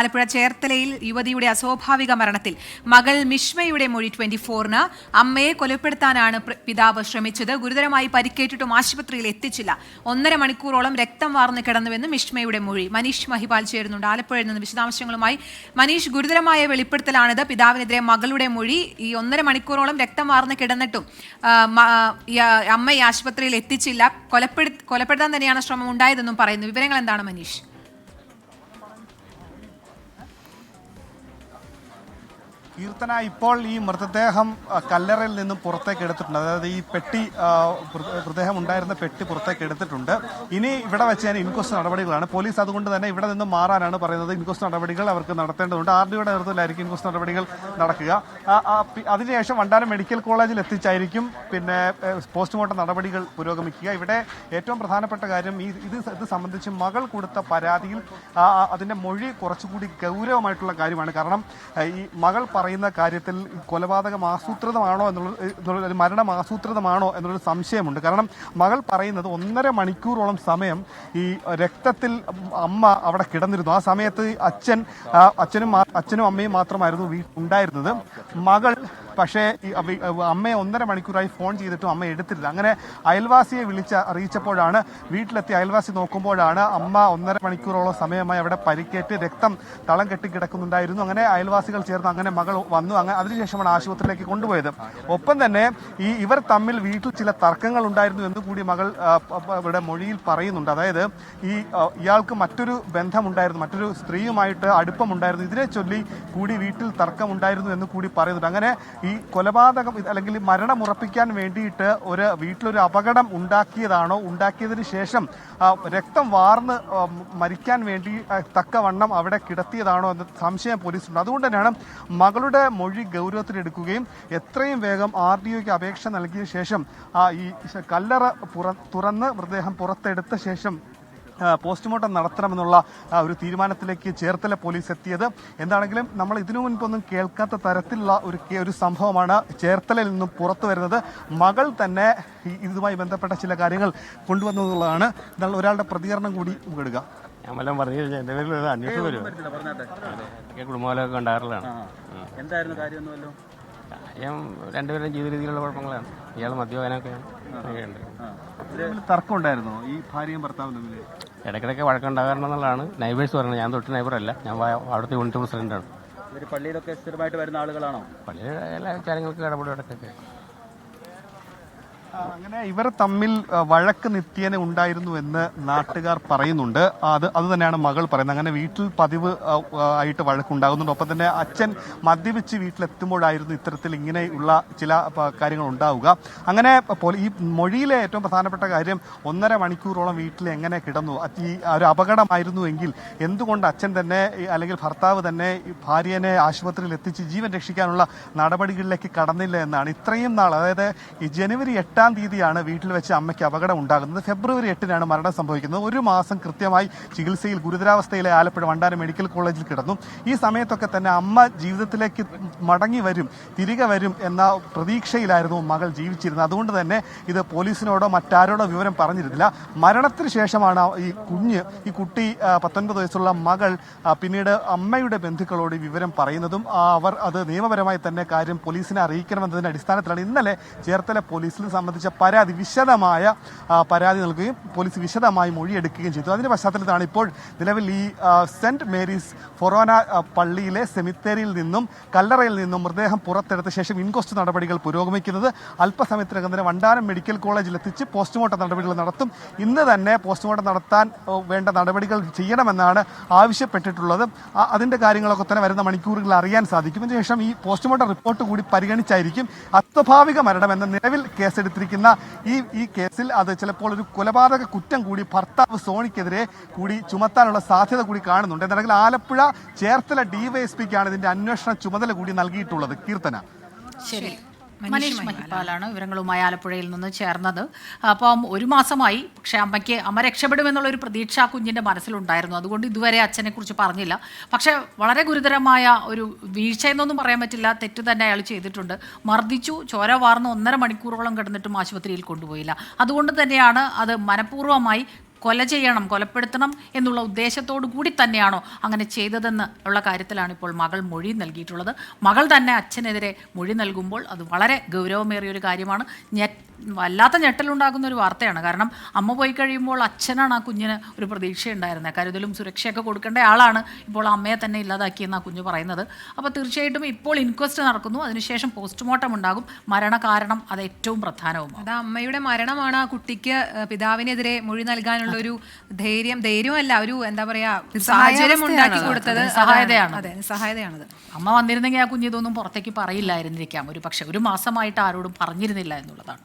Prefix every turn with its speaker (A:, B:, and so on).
A: ആലപ്പുഴ ചേർത്തലയിൽ യുവതിയുടെ അസ്വാഭാവിക മരണത്തിൽ മകൾ മിഷ്മയുടെ മൊഴി ട്വന്റി ഫോറിന് അമ്മയെ കൊലപ്പെടുത്താനാണ് പിതാവ് ശ്രമിച്ചത്. ഗുരുതരമായി പരിക്കേറ്റിട്ടും ആശുപത്രിയിൽ എത്തിച്ചില്ല. ഒന്നര മണിക്കൂറോളം രക്തം വാർന്നു കിടന്നുവെന്ന് മിഷ്മയുടെ മൊഴി. മനീഷ് മഹിപാൽ ചേരുന്നുണ്ട്. ആലപ്പുഴയിൽ നിന്ന് വിശദാംശങ്ങളുമായി മനീഷ് ഗുരുതരമായ വെളിപ്പെടുത്തലാണിത്. പിതാവിനെതിരെ മകളുടെ മൊഴി ഈ ഒന്നര മണിക്കൂറോളം രക്തം വാർന്നു കിടന്നിട്ടും അമ്മയെ ആശുപത്രിയിൽ എത്തിച്ചില്ല. കൊലപ്പെടു കൊലപ്പെടുത്താൻ തന്നെയാണ് ശ്രമം ഉണ്ടായതെന്നും പറയുന്നു. വിവരങ്ങൾ എന്താണ് മനീഷ്?
B: കീർത്തന ഇപ്പോൾ ഈ മൃതദേഹം കല്ലറയിൽ നിന്നും പുറത്തേക്ക് എടുത്തിട്ടുണ്ട്. അതായത് ഈ പെട്ടി മൃതദേഹം ഉണ്ടായിരുന്ന പെട്ടി പുറത്തേക്ക് എടുത്തിട്ടുണ്ട്. ഇനി ഇവിടെ വെച്ച് തന്നെ ഇൻക്വസ്റ്റ് നടപടികളാണ്. പോലീസ് അതുകൊണ്ട് തന്നെ ഇവിടെ നിന്നും മാറാനാണ് പറയുന്നത്. ഇൻക്വസ്റ്റ് നടപടികൾ അവർക്ക് നടത്തേണ്ടതുണ്ട്. ആർ ഡിയുടെ നേതൃത്വത്തിലായിരിക്കും ഇൻക്വസ്റ്റ് നടപടികൾ നടക്കുക. അതിനുശേഷം വണ്ടാനം മെഡിക്കൽ കോളേജിൽ എത്തിച്ചായിരിക്കും. പിന്നെ പോസ്റ്റ്മോർട്ടം നടപടികൾ പുരോഗമിക്കുക. ഇവിടെ ഏറ്റവും പ്രധാനപ്പെട്ട കാര്യം ഈ ഇത് ഇത് സംബന്ധിച്ച് മകൾ കൊടുത്ത പരാതിയിൽ അതിന്റെ മൊഴി കുറച്ചുകൂടി ഗൗരവമായിട്ടുള്ള കാര്യമാണ്. കാരണം ഈ മകൾ പറയുന്ന കാര്യത്തിൽ കൊലപാതകം ആസൂത്രിതമാണോ എന്നുള്ള മരണം ആസൂത്രിതമാണോ എന്നുള്ളൊരു സംശയമുണ്ട്. കാരണം മകൾ പറയുന്നത് ഒന്നര മണിക്കൂറോളം സമയം ഈ രക്തത്തിൽ അമ്മ അവിടെ കിടന്നിരുന്നു. ആ സമയത്ത് അച്ഛൻ അച്ഛനും അച്ഛനും അമ്മയും മാത്രമായിരുന്നു ഉണ്ടായിരുന്നത്. മകൾ പക്ഷേ അമ്മ ഒന്നര മണിക്കൂറായി ഫോൺ ചെയ്തിട്ടും അമ്മ എടുത്തില്ല. അങ്ങനെ അയൽവാസിയെ വിളിച്ച് അറിയിച്ചപ്പോഴാണ് വീട്ടിലെത്തി അയൽവാസി നോക്കുമ്പോഴാണ് അമ്മ ഒന്നര മണിക്കൂറോളം സമയമായി അവിടെ പരിക്കേറ്റ് രക്തം തളം കെട്ടി കിടക്കുന്നുണ്ടായിരുന്നു. അങ്ങനെ അയൽവാസികൾ ചേർന്ന് അങ്ങനെ മകൾ വന്നു. അങ്ങനെ അതിനുശേഷമാണ് ആശുപത്രിയിലേക്ക് കൊണ്ടുപോയത്. ഒപ്പം തന്നെ ഈ ഇവർ തമ്മിൽ വീട്ടിൽ ചില തർക്കങ്ങൾ ഉണ്ടായിരുന്നു എന്ന് കൂടി മകൾ ഇവിടെ മൊഴിയിൽ പറയുന്നുണ്ട്. അതായത് ഈ ഇയാൾക്ക് മറ്റൊരു ബന്ധമുണ്ടായിരുന്നു. മറ്റൊരു സ്ത്രീയുമായിട്ട് അടുപ്പമുണ്ടായിരുന്നു. ഇതിനെ ചൊല്ലി കൂടി വീട്ടിൽ തർക്കമുണ്ടായിരുന്നു എന്ന് കൂടി പറയുന്നുണ്ട്. അങ്ങനെ ഈ കൊലപാതകം അല്ലെങ്കിൽ മരണം ഉറപ്പിക്കാൻ വേണ്ടിയിട്ട് ഒരു വീട്ടിലൊരു അപകടം ഉണ്ടാക്കിയതാണോ? ഉണ്ടാക്കിയതിന് ശേഷം രക്തം വാർന്ന് മരിക്കാൻ വേണ്ടി തക്കവണ്ണം അവിടെ കിടത്തിയതാണോ എന്ന സംശയം പോലീസുണ്ട്. അതുകൊണ്ട് തന്നെയാണ് മകളുടെ മൊഴി ഗൗരവത്തിലെടുക്കുകയും എത്രയും വേഗം ആർ ഡി ഒക്ക് അപേക്ഷ നൽകിയ ശേഷം ഈ കല്ലറ തുറന്ന് മൃതദേഹം പുറത്തെടുത്ത ശേഷം പോസ്റ്റ്മോർട്ടം നടത്തണമെന്നുള്ള ആ, ഒരു തീരുമാനത്തിലേക്ക് ചേർത്തല പോലീസ് എത്തിയത്. എന്താണെങ്കിലും നമ്മൾ ഇതിനു മുൻപൊന്നും കേൾക്കാത്ത തരത്തിലുള്ള ഒരു ഒരു സംഭവമാണ് ചേർത്തലയിൽ നിന്നും പുറത്തു വരുന്നത്. മകൾ തന്നെ ഇതുമായി ബന്ധപ്പെട്ട ചില കാര്യങ്ങൾ കൊണ്ടുവന്നതുള്ളതാണ് എന്നാൽ ഒരാളുടെ പ്രതികരണം കൂടി
C: ഞാൻ വല്ലതും പറഞ്ഞു കഴിഞ്ഞാൽ എന്റെ പേരിൽ ഒരു അന്വേഷണം വരും ഒക്കെ കുടുംബമൊക്കെ
D: എന്തായിരുന്നു കാര്യമൊന്നുമല്ലോ?
C: കാര്യം രണ്ടുപേരുടെ ജീവിത രീതിയിലുള്ള കുഴപ്പങ്ങളാണ്. ഇയാൾ മദ്യപാനൊക്കെയാണ്
B: തർക്കം ഉണ്ടായിരുന്നോ ഈ ഭാര്യയും ഭർത്താവും തമ്മിൽ
C: ഇടയ്ക്കിടയ്ക്ക് വഴക്കുണ്ടാകാറുണ്ടെന്നുള്ളതാണ് നൈബേഴ്സ് പറയുന്നത് ഞാൻ തൊട്ട് നൈബറല്ല ഞാൻ അവിടുത്തെ യൂണിറ്റ് പ്രസിഡന്റാണ്.
D: പള്ളിയിലൊക്കെ സ്ഥിരമായിട്ട് വരുന്ന ആളുകളാണോ?
C: പള്ളിയിലെ എല്ലാ കാര്യങ്ങൾക്കും ഇടപെടും ഇടയ്ക്കൊക്കെ.
B: അങ്ങനെ ഇവർ തമ്മിൽ വഴക്ക് നിത്യേന ഉണ്ടായിരുന്നു എന്ന് നാട്ടുകാർ പറയുന്നുണ്ട്. അത് അത് തന്നെയാണ് മകൾ പറയുന്നത്. അങ്ങനെ വീട്ടിൽ പതിവ് ആയിട്ട് വഴക്കുണ്ടാകുന്നുണ്ട്. ഒപ്പം തന്നെ അച്ഛൻ മദ്യപിച്ച് വീട്ടിലെത്തുമ്പോഴായിരുന്നു ഇത്തരത്തിൽ ഇങ്ങനെയുള്ള ചില കാര്യങ്ങൾ ഉണ്ടാവുക. അങ്ങനെ ഈ മൊഴിയിലെ ഏറ്റവും പ്രധാനപ്പെട്ട കാര്യം ഒന്നര മണിക്കൂറോളം വീട്ടിൽ എങ്ങനെ കിടന്നു? ഈ ഒരു അപകടമായിരുന്നു എങ്കിൽ എന്തുകൊണ്ട് അച്ഛൻ തന്നെ അല്ലെങ്കിൽ ഭർത്താവ് തന്നെ ഭാര്യനെ ആശുപത്രിയിൽ എത്തിച്ച് ജീവൻ രക്ഷിക്കാനുള്ള നടപടികളിലേക്ക് കടന്നില്ല എന്നാണ് ഇത്രയും നാൾ അതായത് ഈ ജനുവരി എട്ടാം തീയതിയാണ് വീട്ടിൽ വെച്ച് അമ്മയ്ക്ക് അപകടം ഉണ്ടാകുന്നത്. ഫെബ്രുവരി എട്ടിനാണ് മരണം സംഭവിക്കുന്നത്. ഒരു മാസം കൃത്യമായി ചികിത്സയിൽ ഗുരുതരാവസ്ഥയിലെ ആലപ്പുഴ വണ്ടാനം മെഡിക്കൽ കോളേജിൽ കിടന്നു. ഈ സമയത്തൊക്കെ തന്നെ അമ്മ ജീവിതത്തിലേക്ക് മടങ്ങി വരും തിരികെ വരും എന്ന പ്രതീക്ഷയിലായിരുന്നു മകൾ ജീവിച്ചിരുന്നത്. അതുകൊണ്ട് തന്നെ ഇത് പോലീസിനോടോ മറ്റാരോടോ വിവരം പറഞ്ഞിരുന്നില്ല. മരണത്തിന് ശേഷമാണ് ഈ കുഞ്ഞ് ഈ കുട്ടി പത്തൊൻപത് വയസ്സുള്ള മകൾ പിന്നീട് അമ്മയുടെ ബന്ധുക്കളോട് വിവരം പറയുന്നതും അവർ അത് നിയമപരമായി തന്നെ കാര്യം പോലീസിനെ അറിയിക്കണമെന്നതിന്റെ അടിസ്ഥാനത്തിലാണ് ഇന്നലെ ചേർത്തല പോലീസിൽ സംബന്ധിച്ച പരാതി വിശദമായ പരാതി നൽകുകയും പോലീസ് വിശദമായി മൊഴിയെടുക്കുകയും ചെയ്തു. അതിന്റെ പശ്ചാത്തലത്തിലാണ് ഇപ്പോൾ നിലവിൽ ഈ സെന്റ് മേരീസ് ഫൊറോന പള്ളിയിലെ സെമിത്തേരിയിൽ നിന്നും കല്ലറയിൽ നിന്നും മൃതദേഹം പുറത്തെടുത്ത ശേഷം ഇൻക്വസ്റ്റ് നടപടികൾ പുരോഗമിക്കുന്നത് അല്പസമയത്തിനകം തന്നെ വണ്ടാനം മെഡിക്കൽ കോളേജിൽ എത്തിച്ച് പോസ്റ്റ്മോർട്ടം നടപടികൾ നടത്തും. ഇന്ന് തന്നെ പോസ്റ്റ്മോർട്ടം നടത്താൻ വേണ്ട നടപടികൾ ചെയ്യണമെന്നാണ് ആവശ്യപ്പെട്ടിട്ടുള്ളത്. അതിന്റെ കാര്യങ്ങളൊക്കെ തന്നെ വരുന്ന മണിക്കൂറുകളിൽ അറിയാൻ സാധിക്കും. അതിനുശേഷം ഈ പോസ്റ്റ്മോർട്ടം റിപ്പോർട്ട് കൂടി പരിഗണിച്ചായിരിക്കും അസ്വാഭാവിക മരണം എന്ന നിലവിൽ കേസെടുത്തിരിക്കുന്ന ഈ ഈ കേസിൽ അത് ചിലപ്പോൾ ഒരു കൊലപാതക കുറ്റം കൂടി ഭർത്താവ് സോണിക്കെതിരെ കൂടി ചുമത്താനുള്ള സാധ്യത കൂടി കാണുന്നുണ്ട്. എന്താണെങ്കിൽ ആലപ്പുഴ ചേർത്തല ഡിവൈഎസ്പിക്കാണ് ഇതിന്റെ അന്വേഷണ ചുമതല കൂടി നൽകിയിട്ടുള്ളത്. കീർത്തന.
E: ശരി. മനീഷ് മഹിപ്പാലാണ് വിവരങ്ങളുമായി ആലപ്പുഴയിൽ നിന്ന് ചേർന്നത്. അപ്പം ഒരു മാസമായി പക്ഷെ അമ്മയ്ക്ക് അമ്മ രക്ഷപ്പെടുമെന്നുള്ള ഒരു പ്രതീക്ഷ ആ കുഞ്ഞിന്റെ മനസ്സിലുണ്ടായിരുന്നു. അതുകൊണ്ട് ഇതുവരെ അച്ഛനെ കുറിച്ച് പറഞ്ഞില്ല. പക്ഷേ വളരെ ഗുരുതരമായ ഒരു വീഴ്ച എന്നൊന്നും പറയാൻ പറ്റില്ല. തെറ്റ് തന്നെ അയാൾ ചെയ്തിട്ടുണ്ട്. മർദ്ദിച്ചു ചോര വാർന്ന് ഒന്നര മണിക്കൂറോളം കിടന്നിട്ടും ആശുപത്രിയിൽ കൊണ്ടുപോയില്ല. അതുകൊണ്ട് തന്നെയാണ് അത് മനഃപൂർവമായി കൊല ചെയ്യണം കൊലപ്പെടുത്തണം എന്നുള്ള ഉദ്ദേശത്തോടു കൂടി തന്നെയാണോ അങ്ങനെ ചെയ്തതെന്ന് ഉള്ള കാര്യത്തിലാണ് ഇപ്പോൾ മകൾ മൊഴി നൽകിയിട്ടുള്ളത്. മകൾ തന്നെ അച്ഛനെതിരെ മൊഴി നൽകുമ്പോൾ അത് വളരെ ഗൗരവമേറിയ ഒരു കാര്യമാണ്. വല്ലാത്ത ഞെട്ടലുണ്ടാകുന്ന ഒരു വാർത്തയാണ്. കാരണം അമ്മ പോയി കഴിയുമ്പോൾ അച്ഛനാണ് ആ കുഞ്ഞിന് ഒരു പ്രതീക്ഷയുണ്ടായിരുന്നത്. കരുതലും സുരക്ഷയൊക്കെ കൊടുക്കേണ്ട ആളാണ് ഇപ്പോൾ അമ്മയെ തന്നെ ഇല്ലാതാക്കിയെന്ന് ആ കുഞ്ഞ് പറയുന്നത്. അപ്പോൾ തീർച്ചയായിട്ടും ഇപ്പോൾ ഇൻക്വസ്റ്റ് നടക്കുന്നു. അതിനുശേഷം പോസ്റ്റ്മോർട്ടം ഉണ്ടാകും. മരണകാരണം അത് ഏറ്റവും പ്രധാനവും
A: അത് അമ്മയുടെ മരണമാണ് ആ കുട്ടിക്ക് പിതാവിനെതിരെ മൊഴി നൽകാനുള്ള ഒരു ധൈര്യം ധൈര്യമല്ല ഒരു എന്താ പറയാ സാഹചര്യം ഉണ്ടാക്കി കൊടുത്തത്.
E: സഹായതയാണ്
A: അതെ
E: അമ്മ വന്നിരുന്നെങ്കിൽ ആ കുഞ്ഞ് ഇതൊന്നും പുറത്തേക്ക് പറയില്ലായിരുന്നിരിക്കാം. ഒരു പക്ഷെ ഒരു മാസമായിട്ട് ആരോടും പറഞ്ഞിരുന്നില്ല എന്നുള്ളതാണ്.